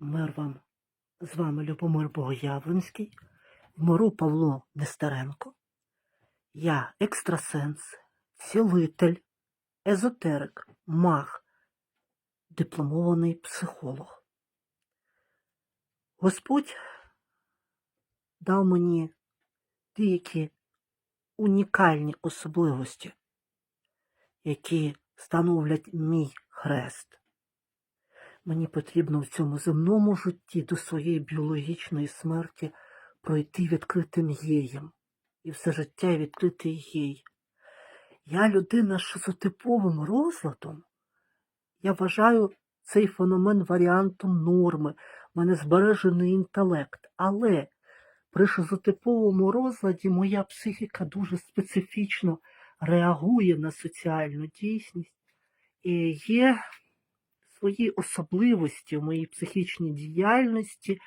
Мир вам. З вами Любомир Богоявленський, в мору Павло Нестеренко. Я екстрасенс, цілитель, езотерик, маг, дипломований психолог. Господь дав мені деякі унікальні особливості, які становлять мій хрест. Мені потрібно в цьому земному житті до своєї біологічної смерті пройти відкритим єєм. І все життя відкритий єй. Я людина з шизотиповим розладом. Я вважаю цей феномен варіантом норми. У мене збережений інтелект. Але при шизотиповому розладі моя психіка дуже специфічно реагує на соціальну дійсність. І є свої особливості в моїй психічній діяльності,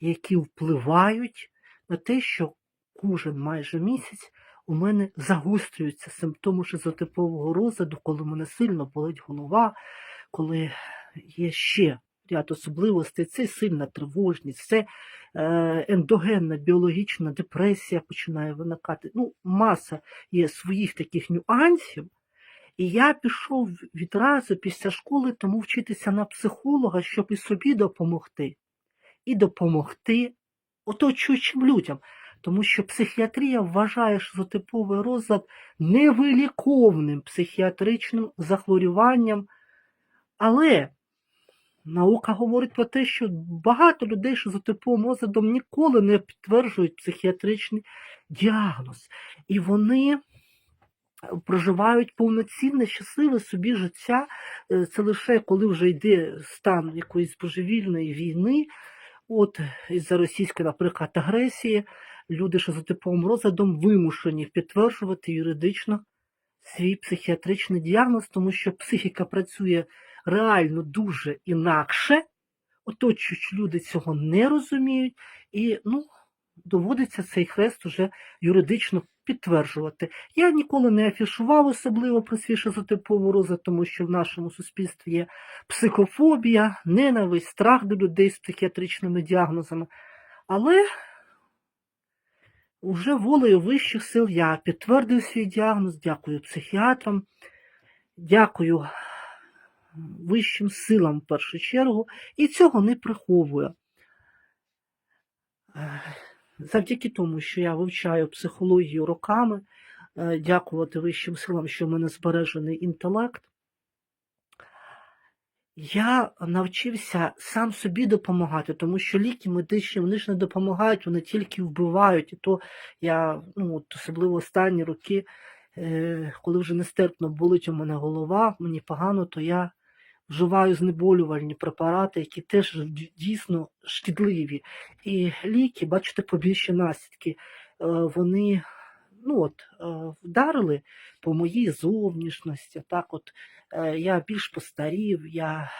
які впливають на те, що кожен майже місяць у мене загострюються симптоми шизотипового розладу, коли мене сильно болить голова, коли є ще ряд особливостей, це сильна тривожність, це е, ендогенна біологічна депресія починає виникати. Ну, маса є своїх таких нюансів. І я пішов відразу після школи тому вчитися на психолога, щоб і собі допомогти, і допомогти оточуючим людям. Тому що психіатрія вважає шизотиповий розлад невиліковним психіатричним захворюванням. Але наука говорить про те, що багато людей шизотиповим розладом ніколи не підтверджують психіатричний діагноз. І вони проживають повноцінне, щасливе собі життя. Е, Це лише коли вже йде стан якоїсь божевільної війни, от із-за російської, наприклад, агресії, люди, що за типовим розладом вимушені підтверджувати юридично свій психіатричний діагноз, тому що психіка працює реально дуже інакше, оточуючі люди цього не розуміють, і ну, доводиться цей хрест уже юридично підтверджувати. Я ніколи не афішував особливо про свій шизотиповий розлад, тому що в нашому суспільстві є психофобія, ненависть, страх до людей з психіатричними діагнозами. Але вже волею вищих сил я підтвердив свій діагноз, дякую психіатрам, дякую вищим силам в першу чергу, і цього не приховую. Завдяки тому, що я вивчаю психологію роками, е, дякувати вищим силам, що в мене збережений інтелект, я навчився сам собі допомагати, тому що ліки медичні вони ж не допомагають, вони тільки вбивають. І то я, ну, от особливо останні роки, е, коли вже нестерпно болить у мене голова, мені погано, то я вживаю знеболювальні препарати, які теж дійсно шкідливі. І ліки, бачите, побільші наслідки, е, вони ну от, е, вдарили по моїй зовнішності. Так, от е, я більш постарів, я,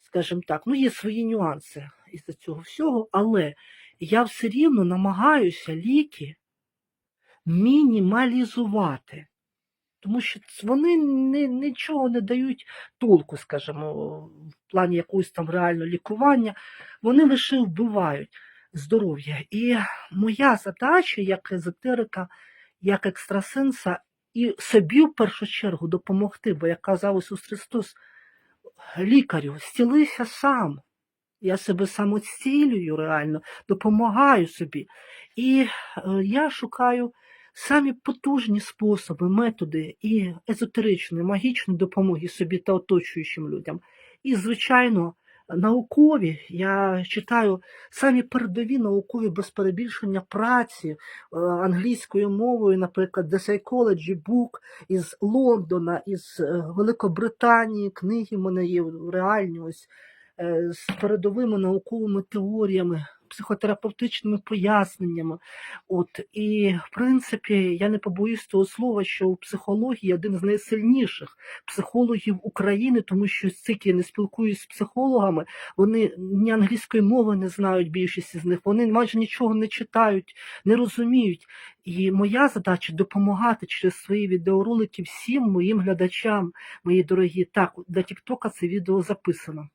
скажімо так, ну є свої нюанси із цього всього, але я все рівно намагаюся ліки мінімалізувати. Тому що вони не, нічого не дають толку, скажімо, в плані якогось там реального лікування, вони лише вбивають здоров'я. І моя задача як езотерика, як екстрасенса, і собі в першу чергу допомогти, бо, як казав Ісус Христос, лікарю, зцілися сам. Я себе самоцілюю реально, допомагаю собі. І е, я шукаю самі потужні способи, методи і езотеричної, магічної допомоги собі та оточуючим людям. І, звичайно, наукові, я читаю самі передові наукові без перебільшення праці е, англійською мовою, наприклад, The Psychology Book із Лондона, із е, Великобританії, книги в мене є реальні ось е, з передовими науковими теоріями психотерапевтичними поясненнями. От І, в принципі, я не побоюсь того слова, що у психології один з найсильніших психологів України, тому що стільки я не спілкуюсь з психологами, вони ні англійської мови не знають більшість з них, вони майже нічого не читають, не розуміють. І моя задача допомагати через свої відеоролики всім моїм глядачам, мої дорогі. Так, для Тіктока це відео записано.